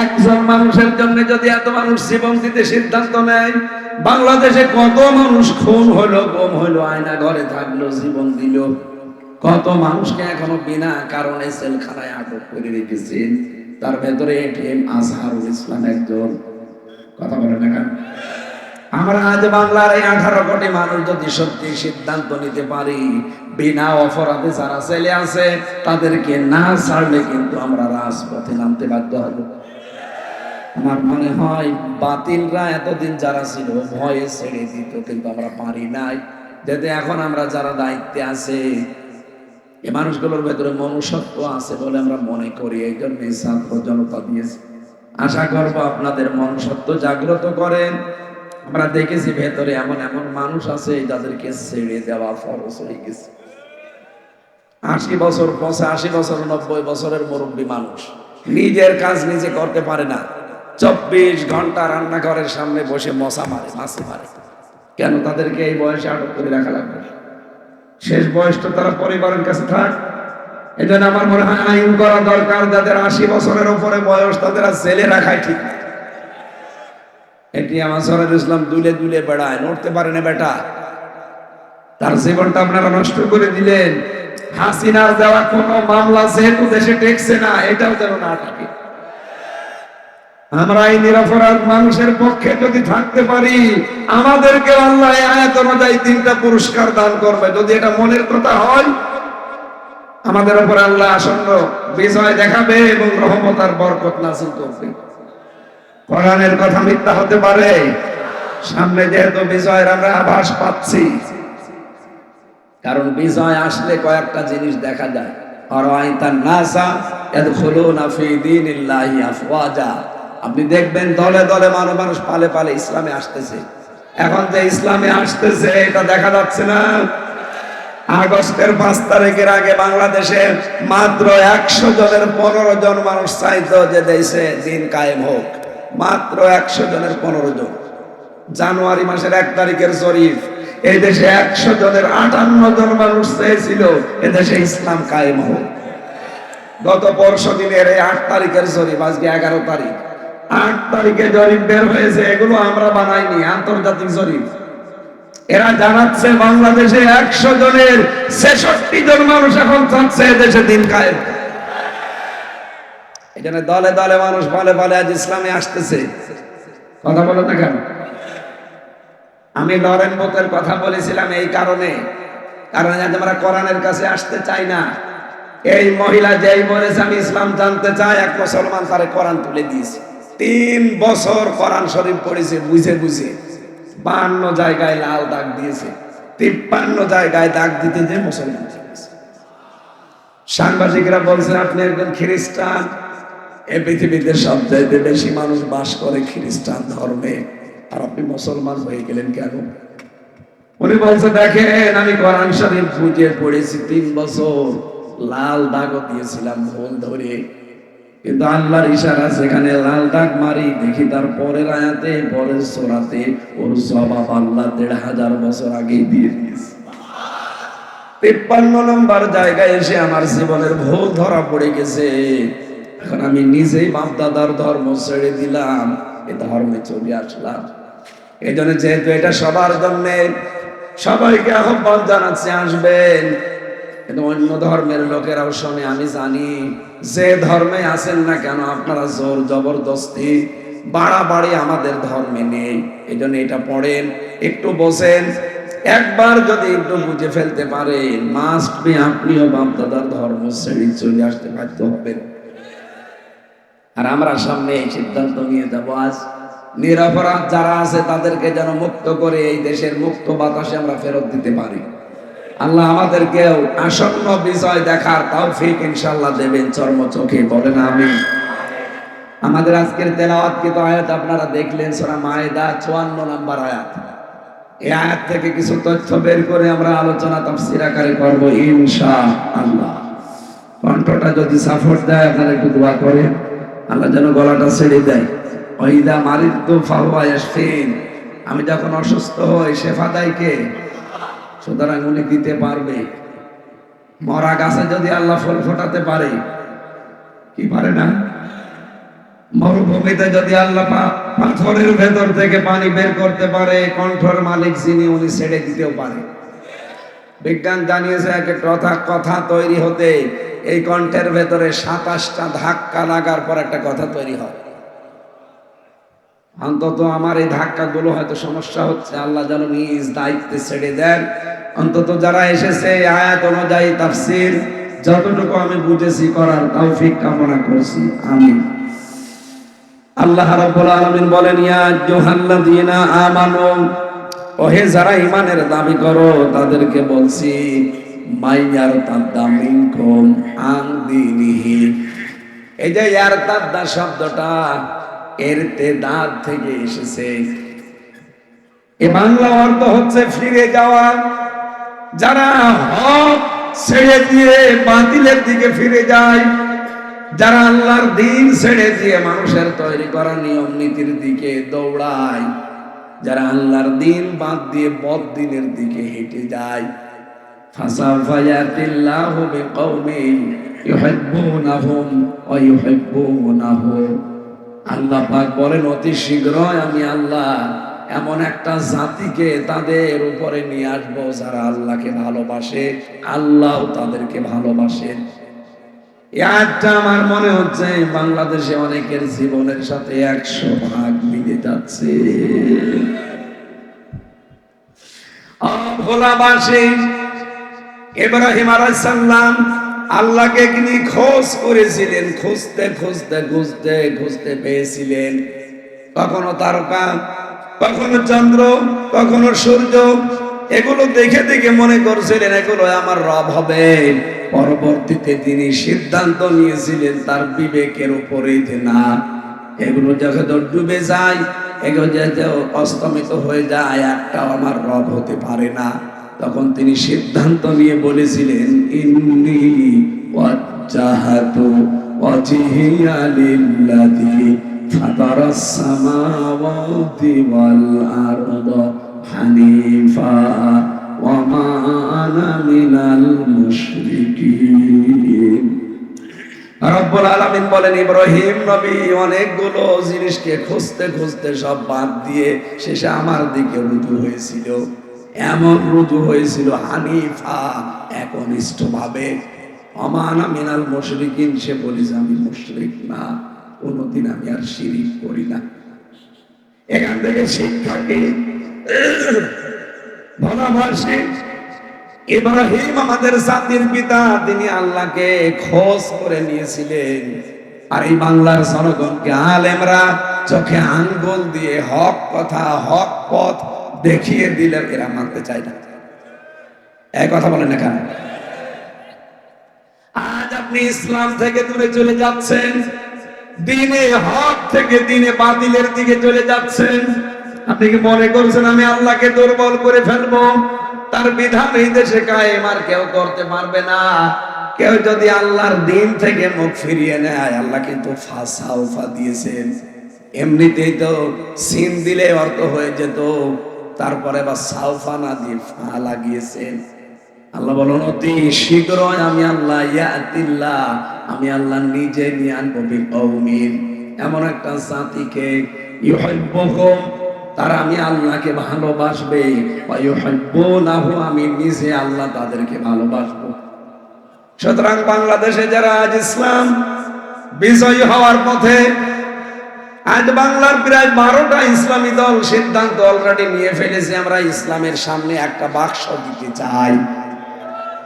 একজন মানুষের জন্য যদি এত মানুষ জীবন দিতে সিদ্ধান্ত নেয়, বাংলাদেশে কত মানুষ খুন হলো, গম হলো, আয়না ঘরে থাকল, জীবন দিল। কত মানুষকে এখনও বিনা কারণে সেলখানায় আটক করে রেখেছেন তার ভেতরে এটিএম আজহারুল ইসলাম একজন। কথা বলে না আমরা আজ বাংলার এই আঠারো কোটি মানুষ যদি সত্যি সিদ্ধান্ত নিতে পারি, বিনা অপরাধে যারা ছেলে আছে, তাদেরকে না ছাড়লে কিন্তু আমরা রাজপথে নামতে বাধ্য হব। আমার মনে হয় বাতিলরা এতদিন যারা ছিল, ভয়ে ছেড়ে দিত, কিন্তু আমরা পারি নাই। যাতে এখন আমরা যারা দায়িত্বে আছে এই মানুষগুলোর ভেতরে মনুষ্যত্ব আছে বলে আমরা মনে করি, এই জন্য ছাত্র জনতা দিয়েছে। আশা করব আপনাদের মনুষ্যত্ব জাগ্রত করেন। আমরা দেখেছি ভেতরে এমন এমন মানুষ আছে যাদেরকে ছেড়ে দেওয়া ফরজ হয়ে গেছে। আশি বছর পঁচাশি বছর, নব্বই বছরের মুরব্বী মানুষ। নিজের কাজ নিজে করতে পারে না। চব্বিশ ঘণ্টা রান্নাঘরের সামনে বসে মশা মারে, মাছি মারে। কেন তাদেরকে এই বয়সে আটক করে রাখা লাগবে? শেষ বয়সটা তারা পরিবারের কাছে থাক। এই জন্য আমার মনে হয় আইন করা দরকার যাদের আশি বছরের উপরে বয়স তাদের আর জেলে রাখাই ঠিক না। এটি আমার সরাজ ইসলাম দুলে দুলে বেড়ায়। নড়তে পারে না বেটা। তার জীবনটা আপনারা নষ্ট করে দিলেন। হাসিনার দেওয়া কোন মামলা যেহেতু দেশে টেকছে না, এটাও যেন না থাকে। আমরা এই নিরপরাধ মানুষের পক্ষে যদি থাকতে পারি, আমাদেরকে আল্লাহ আয়াত অনুযায়ী তিনটা পুরস্কার দান করবে। যদি এটা মনের কথা হয়, আমাদের উপর আল্লাহ আসন্ন বিজয় দেখাবে এবং রহমত আর বরকত নাসিল করবে। কোরআনের কথা মিথ্যা হতে পারে। সামনে যেহেতু বিজয়ের আমরা আভাস পাচ্ছি। কারণ বিজয় আসলে কয়েকটা জিনিস দেখা যায়। আপনি দেখবেন দলে দলে মানুষ মানুষ পালে পালে ইসলামে আসতেছে। এখন যে ইসলামে আসতেছে, এটা দেখা যাচ্ছে না। আগস্টের পাঁচ তারিখের আগে বাংলাদেশে মাত্র একশো জনের পনেরো জন মানুষ চাইতো যে দেশে দিন কায়েম হোক। মাত্র একশো জনের পনেরো জন। জানুয়ারি মাসের এক তারিখের শরীফ এই দেশে একশো জনের আটান্ন জন মানুষ চেয়েছিল এ দেশে ইসলাম কায়েম হোক। গত পরশু দিনের এই আট তারিখের শরীফ আজকে এগারো তারিখ। আট তারিখে জরিপ বের হয়েছে, এগুলো আমরা বানাইনি, আন্তর্জাতিক জরিপ। এরা জানাচ্ছে বাংলাদেশে একশো জনের ছেষট্টি জন মানুষ এখন চাচ্ছে দেশে দিন কায়েম। এখানে দলে দলে মানুষ বলে বলে আজ ইসলামে আসতেছে। কথা বলো না কেন? আমি লরেন বোতের কথা বলেছিলাম এই কারণে। কারণ আমরা কোরআনের কাছে আসতে চাই না। এই মহিলা যেই বলেছে, আমি ইসলাম জানতে চাই, এক মুসলমান তারে কোরআন তুলে দিয়েছে। তিন বছর কোরআন শরীফ পড়েছে, বুঝে বুঝে। বান্ন জায়গায় লাল দাগ দিয়েছে। তিপ্পান্ন জায়গায় দাগ দিতে যে মুসলমান সাংবাদিকরা বলছেন, আপনি একজন খ্রিস্টান। এ পৃথিবীতে সব চাইতে বেশি মানুষ বাস করে খ্রিস্টান ধর্মে। আর আপনি মুসলমান হয়ে গেলেন কেন? উনি বলছে, দেখেন, আমি কোরআন শরীফ বুঝে পড়েছি তিন বছর। লাল দাগও দিয়েছিলাম ভুল ধরে। কিন্তু আল্লাহর ইশারা সেখানে লাল দাগ মারি। দেখি তার পরের আয়াতে, পরের সোরাতে ওর জবাব আল্লাহ দেড় হাজার বছর আগে দিয়ে দিয়েছে। তিপ্পান্ন নম্বর জায়গায় এসে আমার জীবনের ভুল ধরা পড়ে গেছে। এখন আমি নিজেই বাপদাদার ধর্ম ছেড়ে দিলাম, এ ধর্মে চলে আসলাম। এই জন্য যেহেতু এটা সবার জন্য সবাইকে আহ্বান জানাচ্ছে, আসবেন। কিন্তু অন্য ধর্মের লোকেরাও শোনে, আমি জানি যে ধর্মে আছেন না কেন আপনারা জোর জবরদস্তি, বাড়াবাড়ি আমাদের ধর্মে নেই। এই জন্য এটা পড়েন, একটু বসেন একবার যদি একটু বুঝে ফেলতে পারেন মাস্ট বি আপনিও বাপদাদার ধর্ম শ্রেণি চলে আসতে বাধ্য হবেন। আর আমরা সামনে এই সিদ্ধান্ত নিয়ে যাব আজ। নিরপরাধ যারা আছে, তাদেরকে যেন মুক্ত করে এই দেশের মুক্ত বাতাসে আমরা ফেরত দিতে পারি। আল্লাহ আমাদেরকেও আসন্ন বিজয় দেখার তাও ফিক ইনশাল্লাহ দেবেন, চর্ম চোখে। বলেন আমি আমাদের আজকের তেলাওয়াত কিন্তু আয়াত? আপনারা দেখলেন সোনা মায়েদা চুয়ান্ন নাম্বার আয়াত। এই আয়াত থেকে কিছু তথ্য বের করে আমরা আলোচনা তাফসির আকারে করব ইনশা আল্লাহ কণ্ঠটা যদি সাপোর্ট দেয়, আপনারা একটু দোয়া করেন। আল্লাহ যেন গলাটা ছেড়ে দেয়। ওইদা মারিদ তো ফাহুয়া ইয়াসফিন আমি যখন অসুস্থ হই শেফা দেয় কে? সুতরাং উনি দিতে পারবে। মরা গাছে যদি আল্লাহ ফল ফোটাতে পারে, কি পারে না? মরুভূমিতে যদি আল্লাহ পাথরের ভেতর থেকে পানি বের করতে পারে, কণ্ঠর মালিক যিনি, উনি ছেড়ে দিতেও পারে। বিজ্ঞান জানিয়েছে এক কথা কথা তৈরি হতে এই কণ্ঠের ভেতরে সাতাশটা ধাক্কা লাগার পর একটা কথা তৈরি হয়। অন্তত আমার এই ধাক্কাগুলো হয়তো সমস্যা হচ্ছে, আল্লাহ যেন নিজ দায়িত্বে ছেড়ে দেন। অন্তত যারা এসেছে আয়াত অনুযায়ী তাফসীর যতটুকু আমি বুঝেছি করার তৌফিক কামনা করছি। আমি আল্লাহ রাব্বুল আলামিন বলেন, ইয়া আইয়ুহাল্লাযীনা আমানু ওহে, যারা ঈমানের দাবি করো, তাদেরকে বলছি, মাইয়ার দীনিহি। এই যে ইয়ার শব্দটা, এর তে দাঁত থেকে এসেছে। এ বাংলা অর্থ হচ্ছে ফিরে যাওয়া। যারা হক ছেড়ে দিয়ে বাতিলের দিকে ফিরে যায়, যারা আল্লাহর দিন ছেড়ে দিয়ে মানুষের তৈরি করা নিয়ম নীতির দিকে দৌড়ায় যারা আল্লাহর দিন বাদ দিয়ে বদ দিনের দিকে হেঁটে যায়। আল্লাহ পাক বলেন, অতি শীঘ্রই আমি আল্লাহ এমন একটা জাতিকে তাদের উপরে নিয়ে আসব যারা আল্লাহকে ভালোবাসে, আল্লাহ তাদেরকে ভালোবাসেন আয়াতটা আমার মনে হচ্ছে বাংলাদেশে অনেকের জীবনের সাথে একশো ভাগ যাচ্ছে আলাইসাল্লাম আল্লাহকে তিনি খোঁজ করেছিলেন, খুঁজতে খুঁজতে খুঁজতে খুঁজতে পেয়েছিলেন। কখনো তারকা, কখনো চন্দ্র, কখনো সূর্য, এগুলো দেখে দেখে মনে করছিলেন এগুলো আমার রব হবে। পরবর্তীতে তিনি সিদ্ধান্ত নিয়েছিলেন, তার বিবেকের উপরে যে না এগুলো যখন ডুবে যায়, এগুলো যাতে অস্তমিত হয়ে যায়, একটাও আমার রব হতে পারে না। তখন তিনি সিদ্ধান্ত নিয়ে বলেছিলেন, ইন্নি ওয়াজহিয়া ফাতারাস সামাওয়াতি ওয়াল আরদ হানিফা ওয়া মা আনা মিনাল মুশরিকিন। রব্বুল আলামিন বলেন, ইব্রাহিম নবী অনেকগুলো জিনিসকে খুঁজতে খুঁজতে সব বাদ দিয়ে শেষে আমার দিকে রুজু হয়েছিল। এমন রুজু হয়েছিল হানিফা একনিষ্ঠ ভাবে অমানা মিনাল মুশরিকিন, সে বলিস আমি মুশরিক না, কোনোদিন আমি আর শিরিক করি না। এখান থেকে শিক্ষা কি? ভালোবাসি ইব্রাহিম আমাদের জাতির পিতা, তিনি আল্লাহকে খোঁজ করে নিয়েছিলেন। আর এই বাংলার জনগণকে আলেমরা চোখে আঙ্গুল দিয়ে হক কথা, হক পথ দেখিয়ে দিলে এরা মানতে চায় না। এক কথা বলেন না কেন? আজ আপনি ইসলাম থেকে দূরে চলে যাচ্ছেন, দিনে হক থেকে দিনে বাতিলের দিকে চলে যাচ্ছেন। আপনি কি মনে করছেন আমি আল্লাহকে দুর্বল করে ফেলব? তার বিধান এই দেশে কায়েম আর কেউ করতে পারবে না। কেউ যদি আল্লাহর দিন থেকে মুখ ফিরিয়ে নেয়, আল্লাহ কিন্তু ফাঁসা উফা দিয়েছেন। এমনিতেই তো সিন দিলে অর্থ হয়ে যেত, তারপরে বা সাউফা না দিয়ে ফা লাগিয়েছেন। আল্লাহ বলেন, অতি শীঘ্রই আমি আল্লাহ ইয়াতিল্লাহ আমি আল্লাহ নিজে নিয়ে আনব বিকৌমিন এমন একটা জাতিকে ইউহিব্বুহুম তারা আমি আল্লাহকে ভালোবাসবে আমি নিজে আল্লাহ তাদেরকে ভালোবাসবো। সুতরাং বাংলাদেশে যারা আজ ইসলাম বিজয়ী হওয়ার পথে, আজ বাংলার প্রায় বারোটা ইসলামী দল সিদ্ধান্ত অলরেডি নিয়ে ফেলেছে, আমরা ইসলামের সামনে একটা বাক্স দিতে চাই।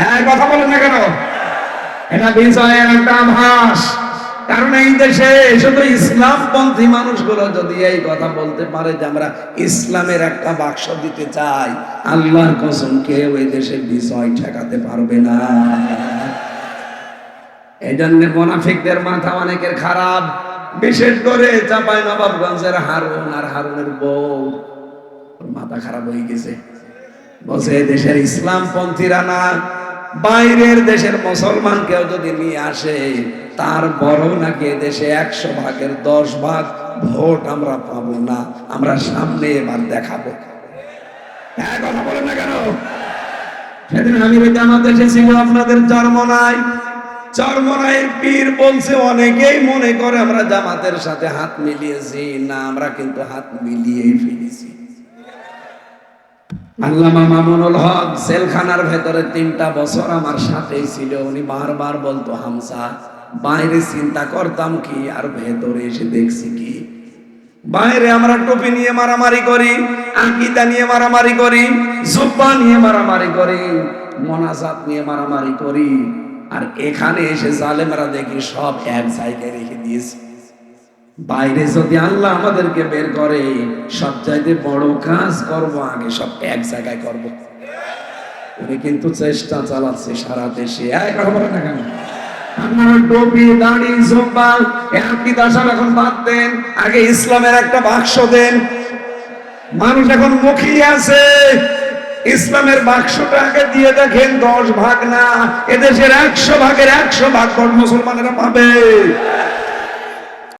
হ্যাঁ কথা বলেন না কেন? এটা বিজয়ের একটা আভাস। কারণ এই দেশে শুধু ইসলামপন্থী মানুষগুলো যদি এই কথা বলতে পারে যে আমরা ইসলামের একটা বাক্স দিতে চাই, আল্লাহর কসম কেউ এই দেশে বিজয় ঠেকাতে পারবে না। এই জন্য মোনাফিকদের মাথা অনেকের খারাপ। বিশেষ করে চাপাই নবাবগঞ্জের হারুন আর হারুনের বউ। মাথা খারাপ হয়ে গেছে। এ দেশের ইসলাম পন্থীরা না বাইরের দেশের মুসলমান কেউ যদি নিয়ে আসে, তার বড় নাকি দেশে একশো ভাগের দশ ভাগ ভোট আমরা পাবো না, আমরা সামনে এবার দেখাবো। হ্যাঁ আপনাদের পীর বলছে, অনেকেই মনে করে আমরা জামাতের সাথে হাত মিলিয়েছি। না, আমরা কিন্তু হাত মিলিয়েই ফেলেছি। আল্লামা মামুনুল হক সেলখানার ভেতরে তিনটা বছর আমার সাথেই ছিল। উনি বারবার বলতো হামসা বাইরে চিন্তা করতাম কি আর ভেতরে এসে দেখছি কি? বাইরে আমরা টুপি নিয়ে মারামারি করি, আকিদা নিয়ে মারামারি করি, জুব্বা নিয়ে মারামারি করি, মোনাজাত নিয়ে মারামারি করি। আর এখানে এসে জালেমরা দেখি সব এক জায়গায় রেখে দিয়েছে। বাইরে যদি আল্লাহ আমাদেরকে বের করে, সব বড় কাজ করব আগে, সব এক জায়গায় করব। উনি কিন্তু চেষ্টা চালাচ্ছে সারা দেশে। এক না কেন? ইসলামের একটা বাক্স দেন। মানুষ এখন আছে। ইসলামের বাক্সটা আগে দিয়ে দেখেন, দশ ভাগ না, এদেশের একশো ভাগের একশো ভাগ মুসলমানেরা পাবে।